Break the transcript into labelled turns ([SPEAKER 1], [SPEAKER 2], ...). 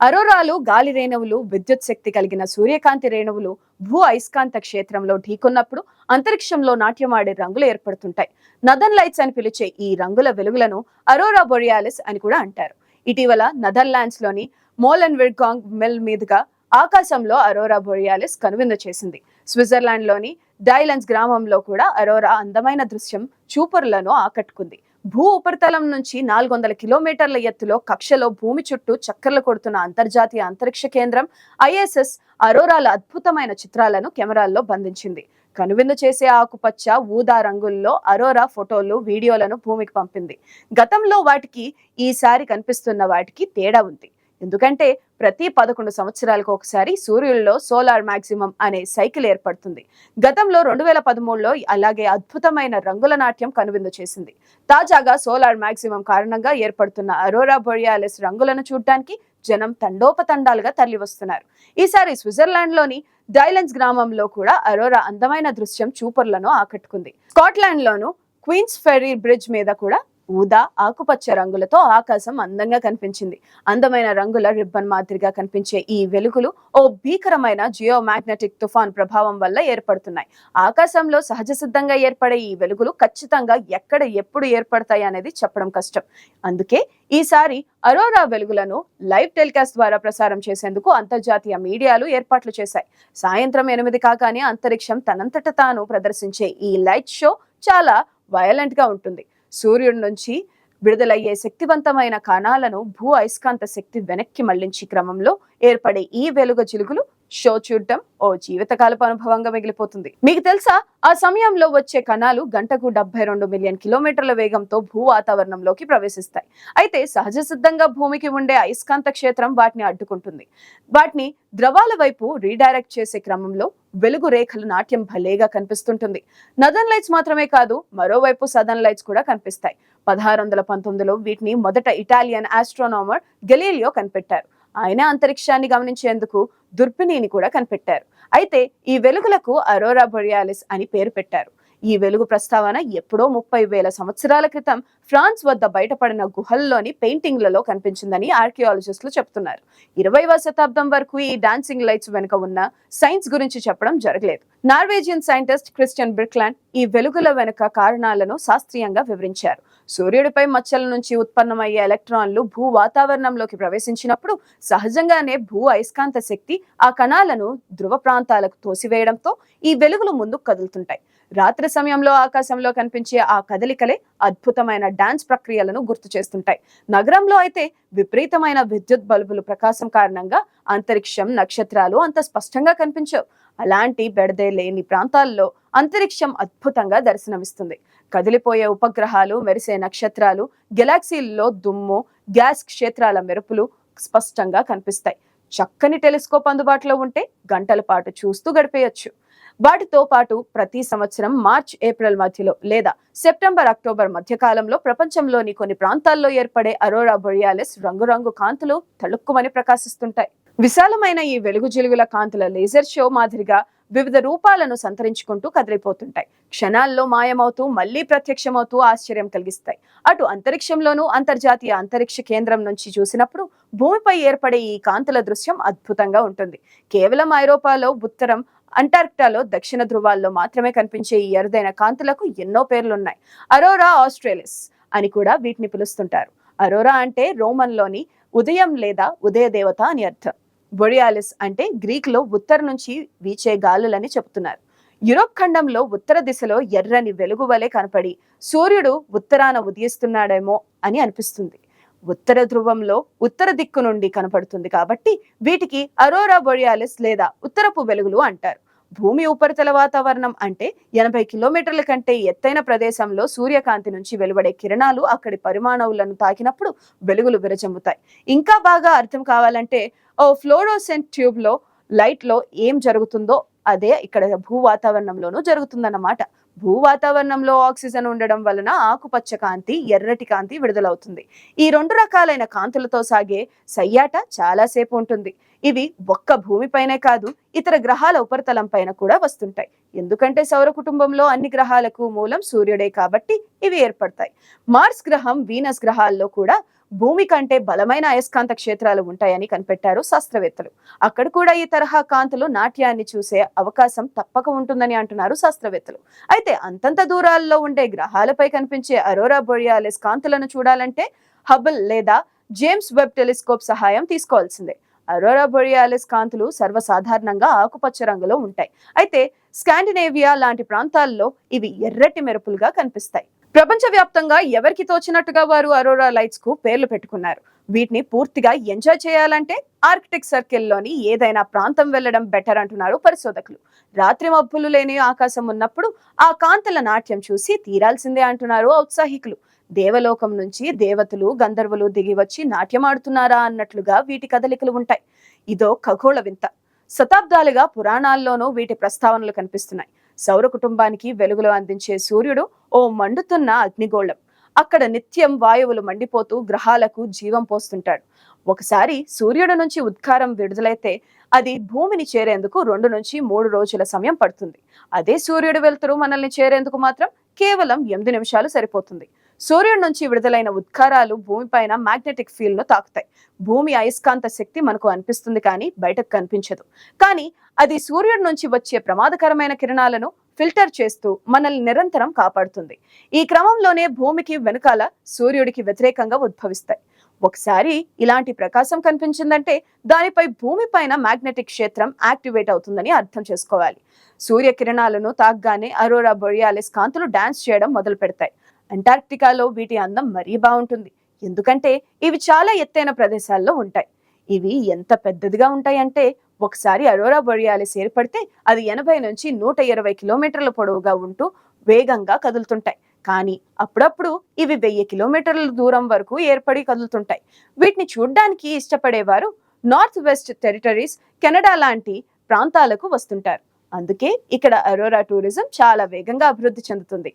[SPEAKER 1] అరోరాలు గాలి రేణువులు విద్యుత్ శక్తి కలిగిన సూర్యకాంతి రేణువులు భూ అయస్కాంత క్షేత్రంలో ఢీకొన్నప్పుడు అంతరిక్షంలో నాట్యమాడే రంగులు ఏర్పడుతుంటాయి. నదన్ లైట్స్ అని పిలిచే ఈ రంగుల వెలుగులను అరోరా బొరియాలిస్ అని కూడా అంటారు. ఇటీవల నెదర్లాండ్స్లోని మోలన్ విర్గాంగ్ మిల్ మీదుగా ఆకాశంలో అరోరా బొరియాలిస్ కనువిందు చేసింది. స్విట్జర్లాండ్లోని డైలన్స్ గ్రామంలో కూడా అరోరా అందమైన దృశ్యం చూపరులను ఆకట్టుకుంది. భూ ఉపరితలం నుంచి నాలుగు వందల కిలోమీటర్ల ఎత్తులో కక్షలో భూమి చుట్టూ చక్కర్లు కొడుతున్న అంతర్జాతీయ అంతరిక్ష కేంద్రం ఐఎస్ఎస్ అరోరాల అద్భుతమైన చిత్రాలను కెమెరాల్లో బంధించింది. కనువిందు చేసే ఆకుపచ్చ ఊదా రంగుల్లో అరోరా ఫోటోలు వీడియోలను భూమికి పంపింది. గతంలో వాటికి ఈసారి కనిపిస్తున్న వాటికి తేడా ఉంది. ఎందుకంటే ప్రతి పదకొండు సంవత్సరాలకు ఒకసారి సూర్యుల్లో సోలార్ మాక్సిమం అనే సైకిల్ ఏర్పడుతుంది. గతంలో రెండు వేల పదమూడులో అలాగే అద్భుతమైన రంగుల నాట్యం కనువిందు చేసింది. తాజాగా సోలార్ మాక్సిమం కారణంగా ఏర్పడుతున్న అరోరా బొరియాలిస్ రంగులను చూడడానికి జనం తండోపతండాలుగా తరలివస్తున్నారు. ఈసారి స్విట్జర్లాండ్లోని డైలెన్స్ గ్రామంలో కూడా అరోరా అందమైన దృశ్యం చూపర్లను ఆకట్టుకుంది. స్కాట్లాండ్లోను క్వీన్స్ ఫెర్రీ బ్రిడ్జ్ మీద కూడా ఊదా ఆకుపచ్చ రంగులతో ఆకాశం అందంగా కనిపించింది. అందమైన రంగుల రిబ్బన్ మాదిరిగా కనిపించే ఈ వెలుగులు ఓ భీకరమైన జియో మ్యాగ్నెటిక్ తుఫాన్ ప్రభావం వల్ల ఏర్పడుతున్నాయి. ఆకాశంలో సహజ సిద్ధంగా ఏర్పడే ఈ వెలుగులు ఖచ్చితంగా ఎక్కడ ఎప్పుడు ఏర్పడతాయి అనేది చెప్పడం కష్టం. అందుకే ఈసారి అరోరా వెలుగులను లైవ్ టెలికాస్ట్ ద్వారా ప్రసారం చేసేందుకు అంతర్జాతీయ మీడియాలు ఏర్పాట్లు చేశాయి. సాయంత్రం ఎనిమిది కాగానే అంతరిక్షం తనంతట తాను ప్రదర్శించే ఈ లైట్ షో చాలా వయలెంట్గా ఉంటుంది. సూర్యుడి నుంచి విడుదలయ్యే శక్తివంతమైన కణాలను భూ అయస్కాంత శక్తి వెనక్కి మళ్ళించి క్రమంలో ఏర్పడే ఈ వెలుగు చిలుగులు షో చూడటం ఓ జీవితకాలపు అనుభవంగా మిగిలిపోతుంది. మీకు తెలుసా? ఆ సమయంలో వచ్చే కణాలు గంటకు డెబ్బై రెండు మిలియన్ కిలోమీటర్ల వేగంతో భూ వాతావరణంలోకి ప్రవేశిస్తాయి. అయితే సహజ సిద్ధంగా భూమికి ఉండే అయస్కాంత క్షేత్రం వాటిని అడ్డుకుంటుంది. వాటిని ద్రవాల వైపు రీడైరెక్ట్ చేసే క్రమంలో వెలుగు రేఖలు నాట్యం భలేగా కనిపిస్తుంటుంది. నదన్ లైట్స్ మాత్రమే కాదు మరోవైపు సదన్ లైట్స్ కూడా కనిపిస్తాయి. పదహారు వందల పంతొమ్మిదిలో వీటిని మొదట ఇటాలియన్ ఆస్ట్రోనామర్ గెలీలియో కనిపెట్టారు. ఆయన అంతరిక్షాన్ని గమనించేందుకు దుర్బినీని కూడా కనిపెట్టారు. అయితే ఈ వెలుగులకు అరోరా బొరియాలిస్ అని పేరు పెట్టారు. ఈ వెలుగు ప్రస్తావన ఎప్పుడో ముప్పై వేల సంవత్సరాల క్రితం ఫ్రాన్స్ వద్ద బయటపడిన గుహల్లోని పెయింటింగ్లలో కనిపించిందని ఆర్కియాలజిస్టులు చెప్తున్నారు. ఇరవైవ శతాబ్దం వరకు ఈ డాన్సింగ్ లైట్స్ వెనుక ఉన్న సైన్స్ గురించి చెప్పడం జరగలేదు. నార్వేజియన్ సైంటిస్ట్ క్రిస్టియన్ బ్రిక్లాండ్ ఈ వెలుగుల వెనుక కారణాలను శాస్త్రీయంగా వివరించారు. సూర్యుడిపై మచ్చల నుంచి ఉత్పన్నమయ్యే ఎలక్ట్రాన్లు భూ వాతావరణంలోకి ప్రవేశించినప్పుడు సహజంగానే భూ అయస్కాంత శక్తి ఆ కణాలను ధృవ ప్రాంతాలకు తోసివేయడంతో ఈ వెలుగులు ముందుకు కదులుతుంటాయి. రాత్రి సమయంలో ఆకాశంలో కనిపించే ఆ కదలికలే అద్భుతమైన డాన్స్ ప్రక్రియలను గుర్తు చేస్తుంటాయి. నగరంలో అయితే విపరీతమైన విద్యుత్ బల్బులు ప్రకాశం కారణంగా అంతరిక్షం నక్షత్రాలు అంత స్పష్టంగా కనిపించవు. అలాంటి బెడదే లేని ప్రాంతాల్లో అంతరిక్షం అద్భుతంగా దర్శనమిస్తుంది. కదిలిపోయే ఉపగ్రహాలు మెరిసే నక్షత్రాలు గెలాక్సీల్లో దుమ్ము గ్యాస్ క్షేత్రాల మెరుపులు స్పష్టంగా కనిపిస్తాయి. చక్కని టెలిస్కోప్ అందుబాటులో ఉంటే గంటల పాటు చూస్తూ గడిపేయచ్చు. వాటితో పాటు ప్రతి సంవత్సరం మార్చ్ ఏప్రిల్ మధ్యలో లేదా సెప్టెంబర్ అక్టోబర్ మధ్యకాలంలో ప్రపంచంలోని కొన్ని ప్రాంతాల్లో ఏర్పడే అరోరా బొరియాలిస్ రంగురంగు కాంతులు తళుక్కుమని ప్రకాశిస్తుంటాయి. విశాలమైన ఈ వెలుగు జిలుగుల కాంతుల లేజర్ షో మాదిరిగా వివిధ రూపాలను సంతరించుకుంటూ కదిలిపోతుంటాయి. క్షణాల్లో మాయమవుతూ మళ్ళీ ప్రత్యక్షమవుతూ ఆశ్చర్యం కలిగిస్తాయి. అటు అంతరిక్షంలోనూ అంతర్జాతీయ అంతరిక్ష కేంద్రం నుంచి చూసినప్పుడు భూమిపై ఏర్పడే ఈ కాంతుల దృశ్యం అద్భుతంగా ఉంటుంది. కేవలం ఐరోపాలో ఉత్తరం అంటార్క్టాలో దక్షిణ ధృవాల్లో మాత్రమే కనిపించే ఈ అరుదైన కాంతులకు ఎన్నో పేర్లున్నాయి. అరోరా ఆస్ట్రేలిస్ అని కూడా వీటిని పిలుస్తుంటారు. అరోరా అంటే రోమన్లోని ఉదయం లేదా ఉదయ దేవత అని అర్థం. బొరియాలిస్ అంటే గ్రీక్లో ఉత్తర నుంచి వీచే గాలులని చెబుతున్నారు. యూరోప్ ఖండంలో ఉత్తర దిశలో ఎర్రని వెలుగు వలె కనపడి సూర్యుడు ఉత్తరాన ఉదయిస్తున్నాడేమో అని అనిపిస్తుంది. ఉత్తర ధ్రువంలో ఉత్తర దిక్కు నుండి కనపడుతుంది కాబట్టి వీటికి అరోరా బొరియాలిస్ లేదా ఉత్తరపు వెలుగులు అంటారు. భూమి ఉపరితల వాతావరణం అంటే ఎనభై కిలోమీటర్ల కంటే ఎత్తైన ప్రదేశంలో సూర్యకాంతి నుంచి వెలువడే కిరణాలు అక్కడి పరిమాణవులను తాకినప్పుడు వెలుగులు విరజమ్ముతాయి. ఇంకా బాగా అర్థం కావాలంటే ఫ్లోరోసెంట్ ట్యూబ్లో లైట్లో ఏం జరుగుతుందో అదే ఇక్కడ భూ వాతావరణంలోనూ జరుగుతుందన్నమాట. భూ వాతావరణంలో ఆక్సిజన్ ఉండడం వలన ఆకుపచ్చ కాంతి ఎర్రటి కాంతి విడుదలవుతుంది. ఈ రెండు రకాలైన కాంతులతో సాగే సయ్యాట చాలాసేపు ఉంటుంది. ఇవి ఒక్క భూమిపైనే కాదు ఇతర గ్రహాల ఉపరితలం పైన కూడా వస్తుంటాయి. ఎందుకంటే సౌర కుటుంబంలో అన్ని గ్రహాలకు మూలం సూర్యుడే కాబట్టి ఇవి ఏర్పడతాయి. మార్స్ గ్రహం వీనస్ గ్రహాల్లో కూడా భూమి కంటే బలమైన అయస్కాంత క్షేత్రాలు ఉంటాయని కనిపెట్టారు శాస్త్రవేత్తలు. అక్కడ కూడా ఈ తరహా కాంతులు నాట్యాన్ని చూసే అవకాశం తప్పక ఉంటుందని అంటున్నారు శాస్త్రవేత్తలు. అయితే అంతంత దూరాల్లో ఉండే గ్రహాలపై కనిపించే అరోరా బొరియాలిస్ కాంతులను చూడాలంటే హబుల్ లేదా జేమ్స్ వెబ్ టెలిస్కోప్ సహాయం తీసుకోవాల్సిందే. అరోరా బొరియాలిస్ కాంతులు సర్వసాధారణంగా ఆకుపచ్చ రంగులో ఉంటాయి. అయితే స్కాండినేవియా లాంటి ప్రాంతాల్లో ఇవి ఎర్రటి మెరుపులుగా కనిపిస్తాయి. ప్రపంచవ్యాప్తంగా ఎవరికి తోచినట్టుగా వారు అరోరా లైట్స్కు పేర్లు పెట్టుకున్నారు. వీటిని పూర్తిగా ఎంజాయ్ చేయాలంటే ఆర్కిటిక్ సర్కిల్లోని ఏదైనా ప్రాంతం వెళ్ళడం బెటర్ అంటున్నారు పరిశోధకులు. రాత్రి మబ్బులు లేని ఆకాశం ఉన్నప్పుడు ఆ కాంతల నాట్యం చూసి తీరాల్సిందే అంటున్నారు ఔత్సాహికులు. దేవలోకం నుంచి దేవతలు గంధర్వులు దిగి వచ్చి నాట్యమాడుతున్నారా అన్నట్లుగా వీటి కదలికలు ఉంటాయి. ఇదో ఖగోళ వింత. శతాబ్దాలుగా పురాణాల్లోనూ వీటి ప్రస్తావనలు కనిపిస్తున్నాయి. సౌర కుటుంబానికి వెలుగులు అందించే సూర్యుడు ఓ మండుతున్న అగ్నిగోళం. అక్కడ నిత్యం వాయువులు మండిపోతూ గ్రహాలకు జీవం పోస్తుంటాడు. ఒకసారి సూర్యుడు నుంచి ఉద్గారం విడుదలైతే అది భూమిని చేరేందుకు రెండు నుంచి మూడు రోజుల సమయం పడుతుంది. అదే సూర్యుడు వెలుతురు మనల్ని చేరేందుకు మాత్రం కేవలం ఎనిమిది నిమిషాలు సరిపోతుంది. సూర్యుడి నుంచి విడుదలైన ఉద్గారాలు భూమిపైన మ్యాగ్నెటిక్ ఫీల్డ్ను తాకుతాయి. భూమి అయస్కాంత శక్తి మనకు అనిపిస్తుంది కానీ బయటకు కనిపించదు. కానీ అది సూర్యుడి నుంచి వచ్చే ప్రమాదకరమైన కిరణాలను ఫిల్టర్ చేస్తూ మనల్ని నిరంతరం కాపాడుతుంది. ఈ క్రమంలోనే భూమికి వెనుకాల సూర్యుడికి వ్యతిరేకంగా ఉద్భవిస్తాయి. ఒకసారి ఇలాంటి ప్రకాశం కనిపించిందంటే దానిపై భూమి పైన మ్యాగ్నెటిక్ క్షేత్రం యాక్టివేట్ అవుతుందని అర్థం చేసుకోవాలి. సూర్య కిరణాలను తాగ్గానే అరోరా బొరియాలిస్ కాంతులు డాన్స్ చేయడం మొదలు పెడతాయి అంటార్క్టికాలో వీటి అందం మరీ బాగుంటుంది. ఎందుకంటే ఇవి చాలా ఎత్తైన ప్రదేశాల్లో ఉంటాయి. ఇవి ఎంత పెద్దదిగా ఉంటాయంటే ఒకసారి అరోరా బొరియాలిస్ ఏర్పడితే అది ఎనభై నుంచి నూట ఇరవై కిలోమీటర్ల పొడవుగా ఉంటూ వేగంగా కదులుతుంటాయి. కానీ అప్పుడప్పుడు ఇవి వెయ్యి కిలోమీటర్ల దూరం వరకు ఏర్పడి కదులుతుంటాయి. వీటిని చూడ్డానికి ఇష్టపడేవారు నార్త్ వెస్ట్ టెరిటరీస్ కెనడా లాంటి ప్రాంతాలకు వస్తుంటారు. అందుకే ఇక్కడ అరోరా టూరిజం చాలా వేగంగా అభివృద్ధి చెందుతుంది.